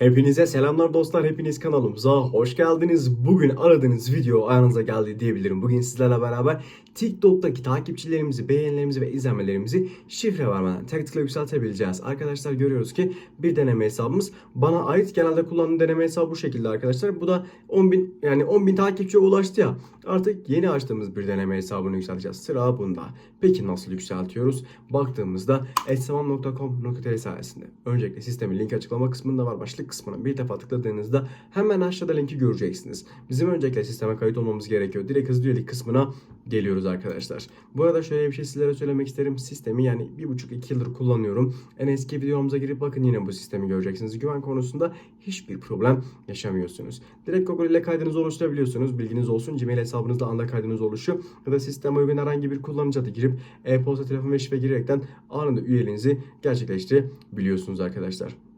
Hepinize selamlar dostlar. Hepiniz kanalımıza hoş geldiniz. Bugün aradığınız video ayağınıza geldi diyebilirim. Bugün sizlerle beraber TikTok'taki takipçilerimizi, beğenilerimizi ve izlenmelerimizi şifre vermeden tek tıkla yükseltebileceğiz. Arkadaşlar görüyoruz ki bir deneme hesabımız bana ait. Genelde kullandığım deneme hesabı bu şekilde arkadaşlar. Bu da 10.000 yani 10.000 takipçiye ulaştı ya. Artık yeni açtığımız bir deneme hesabını yükselteceğiz. Sıra bunda. Peki nasıl yükseltiyoruz? Baktığımızda etsamam.com.tr sayesinde. Öncelikle sistemin link açıklama kısmında var. Başlık kısmına bir defa tıkladığınızda hemen aşağıda linki göreceksiniz. Bizim öncelikle sisteme kayıt olmamız gerekiyor. Direkt hızlı üyelik kısmına geliyoruz arkadaşlar. Bu arada şöyle bir şey sizlere söylemek isterim. Sistemi yani 1,5-2 yıldır kullanıyorum. En eski videomuza girip bakın yine bu sistemi göreceksiniz. Güven konusunda hiçbir problem yaşamıyorsunuz. Direkt Google ile kaydınızı oluşturabiliyorsunuz. Bilginiz olsun. Gmail hesabınızda anda kaydınız oluşuyor. Ya da sisteme uygun herhangi bir kullanıcı adı girip e-posta, telefon ve şifre girerekten anında üyeliğinizi gerçekleştirebiliyorsunuz arkadaşlar.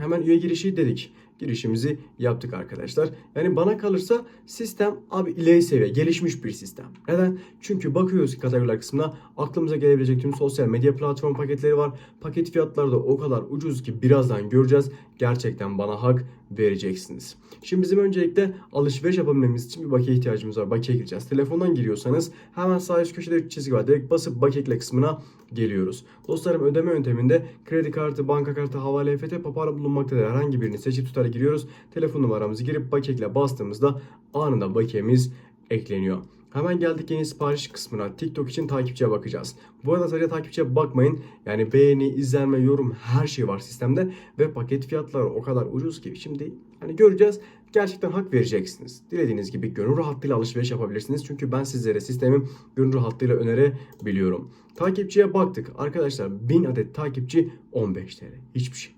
Hemen üye girişi dedik. Girişimizi yaptık arkadaşlar. Yani bana kalırsa sistem abi ileri seviye, gelişmiş bir sistem. Neden? Çünkü bakıyoruz ki kategoriler kısmına aklımıza gelebilecek tüm sosyal medya platform paketleri var. Paket fiyatları da o kadar ucuz ki birazdan göreceğiz. Gerçekten bana hak vereceksiniz. Şimdi bizim öncelikle alışveriş yapabilmemiz için bir bakiye ihtiyacımız var. Bakiye gireceğiz. Telefondan giriyorsanız hemen sağ üst köşede çizgi var. Direkt basıp bakiye kısmına geliyoruz. Dostlarım ödeme yönteminde kredi kartı, banka kartı, havale, EFT, papara bulunmaktadır. Herhangi birini seçip tutarak giriyoruz. Telefon numaramızı girip bakiye bastığımızda anında bakiyemiz ekleniyor. Hemen geldik yeni sipariş kısmına. TikTok için takipçiye bakacağız. Bu arada sadece takipçiye bakmayın. Yani beğeni, izlenme, yorum her şey var sistemde. Ve paket fiyatları o kadar ucuz ki. Şimdi hani göreceğiz. Gerçekten hak vereceksiniz. Dilediğiniz gibi gönül rahatlığıyla alışveriş yapabilirsiniz. Çünkü ben sizlere sistemim gönül rahatlığıyla önerebiliyorum. Takipçiye baktık. Arkadaşlar 1000 adet takipçi 15 TL. Hiçbir şey.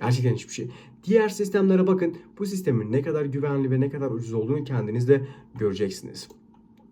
Gerçekten hiçbir şey. Diğer sistemlere bakın. Bu sistemin ne kadar güvenli ve ne kadar ucuz olduğunu kendiniz de göreceksiniz.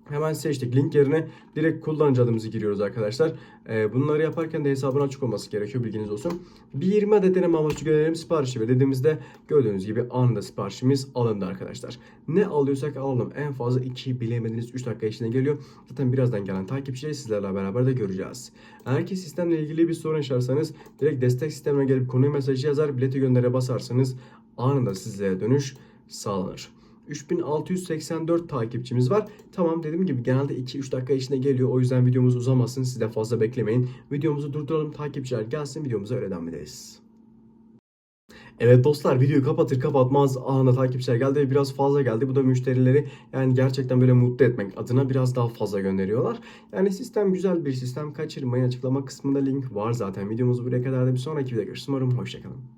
Hemen seçtik. Link yerine direkt kullanıcı adımızı giriyoruz arkadaşlar. Ee, bunları yaparken de hesabın açık olması gerekiyor bilginiz olsun. Bir 20 adet deneme amaçlı gönderelim siparişi ve dediğimizde gördüğünüz gibi anında siparişimiz alındı arkadaşlar. Ne alıyorsak alalım. En fazla 2 bilemediniz 3 dakika içinde geliyor. Zaten birazdan gelen takipçileri sizlerle beraber de göreceğiz. Eğer ki sistemle ilgili bir sorun yaşarsanız direkt destek sistemine gelip konuyu mesajı yazar bileti göndere basarsanız anında sizlere dönüş sağlanır. 3684 takipçimiz var. Tamam dediğim gibi genelde 2-3 dakika içinde geliyor. O yüzden videomuz uzamasın. Siz de fazla beklemeyin. Videomuzu durduralım. Takipçiler gelsin. Videomuza öyle devam ederiz. Evet dostlar videoyu kapatır kapatmaz anında takipçiler geldi ve biraz fazla geldi. Bu da müşterileri yani gerçekten böyle mutlu etmek adına biraz daha fazla gönderiyorlar. Yani sistem güzel bir sistem. Kaçırmayın açıklama kısmında link var zaten. Videomuz buraya kadar da bir sonraki videoda görüşürüz. Umarım hoşçakalın.